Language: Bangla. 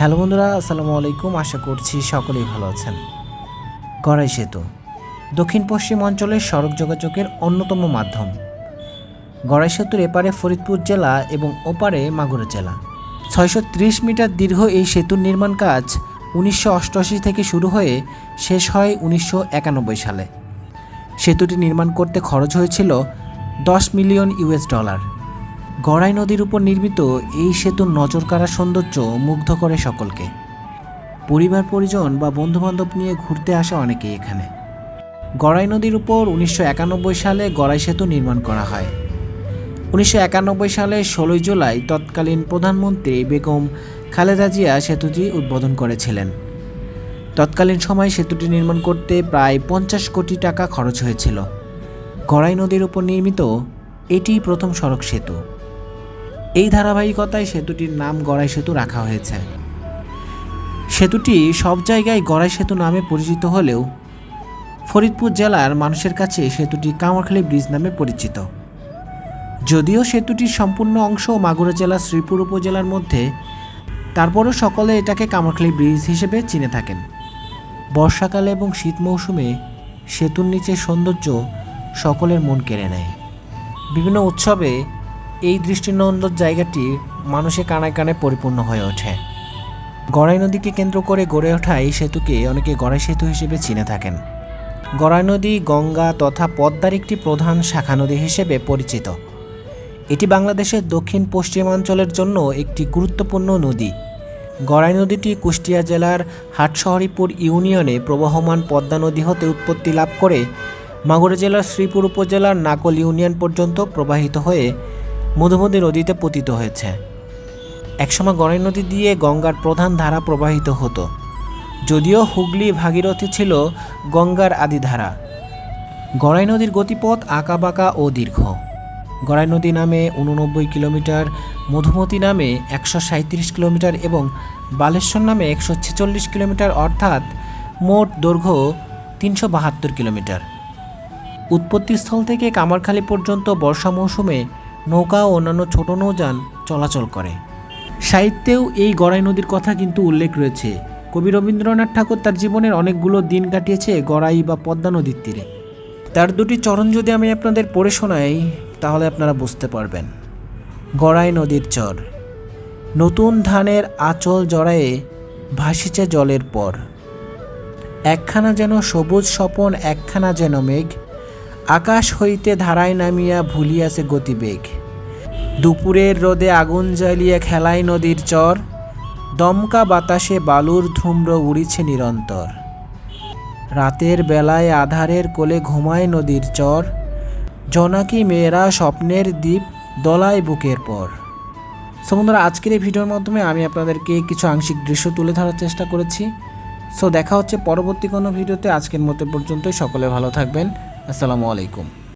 হ্যালো বন্ধুরা, আসসালামু আলাইকুম। আশা করছি সকলেই ভালো আছেন। গড়াই সেতু, দক্ষিণ পশ্চিম অঞ্চলের সড়ক যোগাযোগের অন্যতম মাধ্যম। গড়াই সেতুর এপারে ফরিদপুর জেলা এবং ওপারে মাগুরা জেলা। ছয়শো ত্রিশ মিটার দীর্ঘ এই সেতুর নির্মাণ কাজ উনিশশো অষ্টআশি থেকে শুরু হয়ে শেষ হয় উনিশশো একানব্বই সালে। সেতুটি নির্মাণ করতে খরচ হয়েছিল দশ মিলিয়ন ইউএস ডলার। গড়াই নদীর উপর নির্মিত এই সেতুর নজর কাড়া সৌন্দর্য মুগ্ধ করে সকলকে। পরিবার, পরিজন বা বন্ধুবান্ধব নিয়ে ঘুরতে আসে অনেকেই এখানে। গড়াই নদীর উপর উনিশশো একানব্বই সালে গড়াই সেতু নির্মাণ করা হয়। উনিশশো একানব্বই সালে ষোলোই জুলাই তৎকালীন প্রধানমন্ত্রী বেগম খালেদা জিয়া সেতুটি উদ্বোধন করেছিলেন। তৎকালীন সময়ে সেতুটি নির্মাণ করতে প্রায় পঞ্চাশ কোটি টাকা খরচ হয়েছিল। গড়াই নদীর উপর নির্মিত এটিই প্রথম সড়ক সেতু। এই ধারাবাহিকতায় সেতুটির নাম গড়াই সেতু রাখা হয়েছে। সেতুটি সব জায়গায় গড়াই সেতু নামে পরিচিত হলেও ফরিদপুর জেলার মানুষের কাছে সেতুটি কামারখালী ব্রিজ নামে পরিচিত। যদিও সেতুটির সম্পূর্ণ অংশ মাগুরা জেলার শ্রীপুর উপজেলার মধ্যে, তারপরও সকলে এটাকে কামারখালী ব্রিজ হিসেবে চিনে থাকেন। বর্ষাকালে এবং শীত মৌসুমে সেতুর নিচে সৌন্দর্য সকলের মন কেড়ে নেয়। বিভিন্ন উৎসবে এই দৃষ্টিনন্দন জায়গাটি মানুষে কানায় কানায় পরিপূর্ণ হয়ে ওঠে। গড়াই নদীকে কেন্দ্র করে গড়ে ওঠা এই সেতুকে অনেকে গড়াই সেতু হিসেবে চিনে থাকেন। গড়াই নদী, গঙ্গা তথা পদ্মার একটি প্রধান শাখা নদী হিসেবে পরিচিত। এটি বাংলাদেশের দক্ষিণ পশ্চিমাঞ্চলের জন্য একটি গুরুত্বপূর্ণ নদী। গড়াই নদীটি কুষ্টিয়া জেলার হাটশহরীপুর ইউনিয়নে প্রবহমান পদ্মা নদী হতে উৎপত্তি লাভ করে মাগুরা জেলার শ্রীপুর উপজেলার নাকল ইউনিয়ন পর্যন্ত প্রবাহিত হয়ে মধুমতি নদীতে পতিত হয়েছে। একসময় গড়াই নদী দিয়ে গঙ্গার প্রধান ধারা প্রবাহিত হতো। যদিও হুগলি ভাগীরথী ছিল গঙ্গার আদি ধারা। গড়াই নদীর গতিপথ আঁকাবাঁকা ও দীর্ঘ। গড়াই নদী নামে উননব্বই কিলোমিটার, মধুমতি নামে একশো সাঁত্রিশ কিলোমিটার এবং বালেশ্বর নামে একশো ছেচল্লিশ কিলোমিটার, অর্থাৎ মোট দৈর্ঘ্য তিনশো বাহাত্তর কিলোমিটার। উৎপত্তিস্থল থেকে কামারখালী পর্যন্ত বর্ষা মৌসুমে নৌকা ও অন্যান্য ছোট নৌযান চলাচল করে। সাহিত্যেও এই গড়াই নদীর কথা কিন্তু উল্লেখ রয়েছে। কবি রবীন্দ্রনাথ ঠাকুর তার জীবনের অনেকগুলো দিন কাটিয়েছে গড়াই বা পদ্মা নদীর তীরে। তার দুটি চরণ যদি আমি আপনাদের পড়ে শোনাই, তাহলে আপনারা বুঝতে পারবেন। গড়াই নদীর চর। নতুন ধানের আঁচল জড়ায়ে ভাসিছে জলের পর। একখানা যেন সবুজ স্বপন, একখানা যেন মেঘ আকাশ হইতে ধারায় নামিয়া ভুলিয়াছে গতিবেগ। দুপুরের রোদে আগুন জ্বালিয়ে খেলায় নদীর চর, দমকা বাতাসে বালুর ধূম্র উড়িছে নিরন্তর। রাতের বেলায় আধারের কোলে ঘুমায় নদীর চর, জনাকি মেয়েরা স্বপ্নের দ্বীপ দলায় বুকের পর। সো বন্ধুরা, আজকের এই ভিডিওর মাধ্যমে আমি আপনাদেরকে কিছু আংশিক দৃশ্য তুলে ধরার চেষ্টা করেছি। সো দেখা হচ্ছে পরবর্তী কোনো ভিডিওতে। আজকের মতো পর্যন্তই। সকলে ভালো থাকবেন। আসসালামু আলাইকুম।